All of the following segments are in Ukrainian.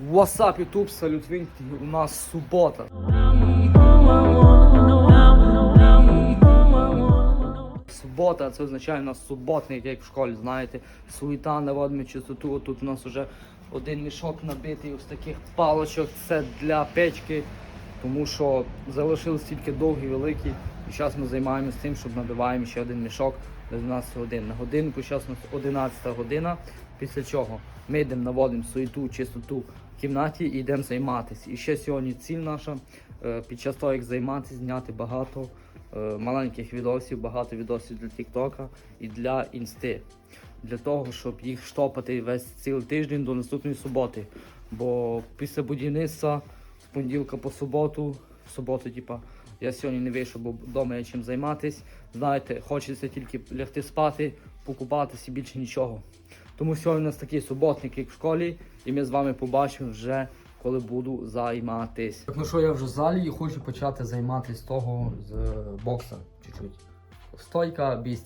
What's up, YouTube, салют Вінті, у нас субота. Субота, це означає у нас суботник, як в школі, знаєте, суєта, наводимо чистоту. Тут у нас вже один мішок набитий ось таких палочок, це для печки, тому що залишились тільки довгі, великі. І зараз ми займаємося тим, щоб набиваємо ще один мішок до 12 годин. На годинку, зараз у нас 11 година, після чого ми йдемо наводимо суєту, чистоту в кімнаті і йдемо займатися. І ще сьогодні ціль наша е, під час того, як займатися, зняти багато е, маленьких відосів, багато відосів для Тіктока і для інсти. Для того, щоб їх штопати весь цілий тиждень до наступної суботи. Бо після будівництва з понеділка по суботу, в суботу, типа, я сьогодні не вийшов, бо вдома є чим займатися. Знаєте, хочеться тільки лягти спати, покупатися і більше нічого. Тому сьогодні у нас такий суботник, як в школі, і ми з вами побачимо вже, коли буду займатись. Так, ну що, я вже в залі і хочу почати займатися того з бокса чуть-чуть. Стойка, бій з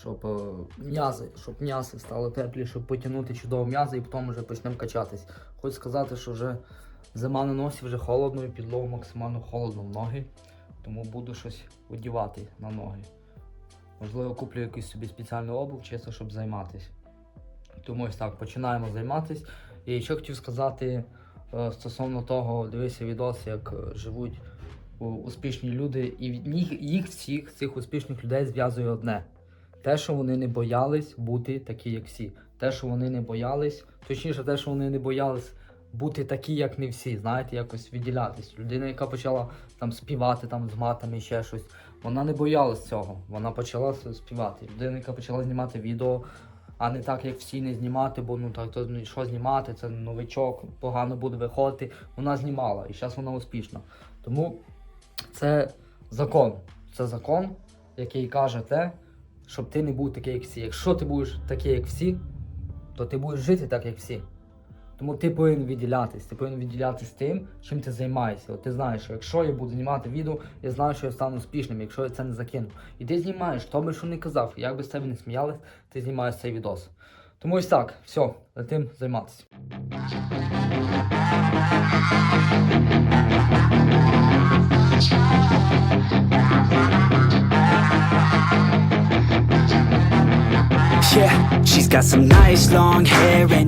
щоб е, м'язи, щоб м'язи стали теплі, щоб потягнути чудово м'язи і потім вже почнемо качатись. Хочу сказати, що вже зима на носі, вже холодно, і підлогу максимально холодно в ноги, тому буду щось одівати на ноги. Можливо, куплю якусь собі спеціальну обув, чисто, щоб займатися. Тому ось так, починаємо займатися. І що хотів сказати е, стосовно того, дивися відос, як е, живуть успішні люди, і їх всіх, цих успішних людей, зв'язує одне. Те, що вони не боялись бути такі, як всі. Те, що вони не боялись, точніше, те, що вони не боялись бути такі, як не всі, знаєте, якось відділятись. Людина, яка почала там співати там з матами ще щось, вона не боялась цього. Вона почала співати. Людина, яка почала знімати відео, а не так, як всі не знімати, бо ну так то ну, що знімати, це новичок, погано буде виходити. Вона знімала і зараз вона успішна. Тому це закон. Це закон, який каже те, щоб ти не був такий, як всі. Якщо ти будеш такий, як всі, то ти будеш жити так, як всі. Тому ти повинен відділятись, ти повинен відділятись тим, чим ти займаєшся. От ти знаєш, що якщо я буду знімати відео, я знаю, що я стану успішним, якщо я це не закину. І ти знімаєш, хто би що не казав, як би з тебе не сміялись, ти знімаєш цей відос. Тому ось так, все, летим займатися. Yeah, she's got some nice long hair And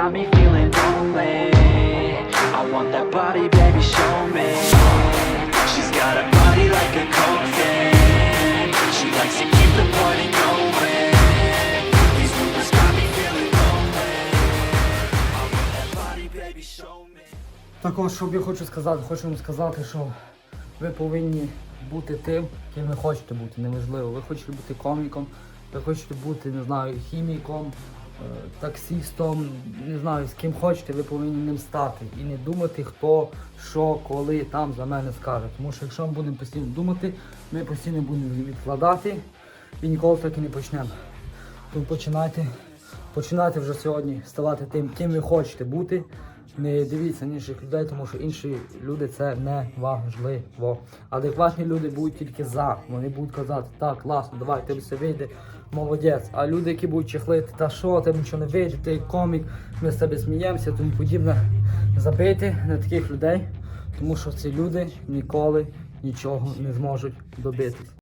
got me feeling lonely I want that body, baby, show me She's got a body like a coke thing She likes to keep the party going These rumors got me feeling lonely I want that body, baby, show me Також, що я хочу сказати, хочу вам сказати, що ви повинні бути тим, ким ви хочете бути, неважливо. Ви хочете бути коміком, ви хочете бути, не знаю, хіміком, е, таксістом, не знаю, з ким хочете, ви повинні ним стати. І не думати, хто, що, коли там за мене скаже. Тому що якщо ми будемо постійно думати, ми постійно будемо відкладати і ніколи так і не почнемо. Тому починайте, починайте вже сьогодні ставати тим, ким ви хочете бути. Не дивіться на інших людей, тому що інші люди це не важливо. Адекватні люди будуть тільки за. Вони будуть казати, так, класно, давай, тебе все вийде, молодець. А люди, які будуть чехлити, та що, тебе нічого не вийде, ти комік, ми з тебе сміємося, тому подібне. Забити на таких людей, тому що ці люди ніколи нічого не зможуть добитись.